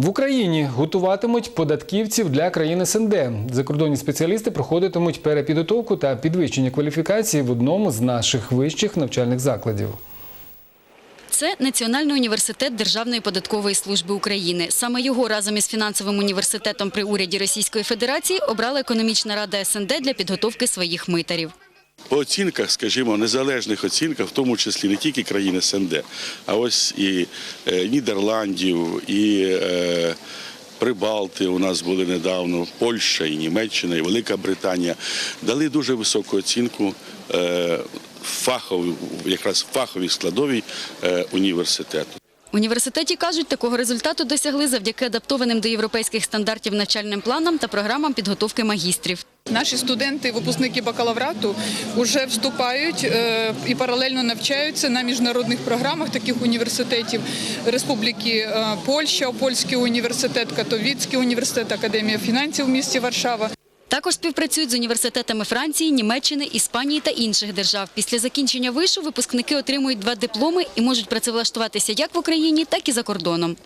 В Україні готуватимуть податківців для країн СНД. Закордонні спеціалісти проходитимуть перепідготовку та підвищення кваліфікації в одному з наших вищих навчальних закладів. Це Національний університет Державної податкової служби України. Саме його разом із фінансовим університетом при уряді Російської Федерації обрала економічна рада СНД для підготовки своїх митарів. По оцінках, скажімо, незалежних оцінках, в тому числі не тільки країн СНД, а ось і е, Нідерландів, і е, Прибалти у нас були недавно, Польща, і Німеччина, і Велика Британія дали дуже високу оцінку е, фаховій, якраз фаховій складовій університету. Університеті кажуть, такого результату досягли завдяки адаптованим до європейських стандартів навчальним планам та програмам підготовки магістрів. Наші студенти, випускники бакалаврату, вже вступають е, і паралельно навчаються на міжнародних програмах таких університетів Республіки е, Польща, Польський університет, Катовіцький університет, Академія фінансів в місті Варшава. Також співпрацюють з університетами Франції, Німеччини, Іспанії та інших держав. Після закінчення вишу випускники отримують два дипломи і можуть працевлаштуватися як в Україні, так і за кордоном.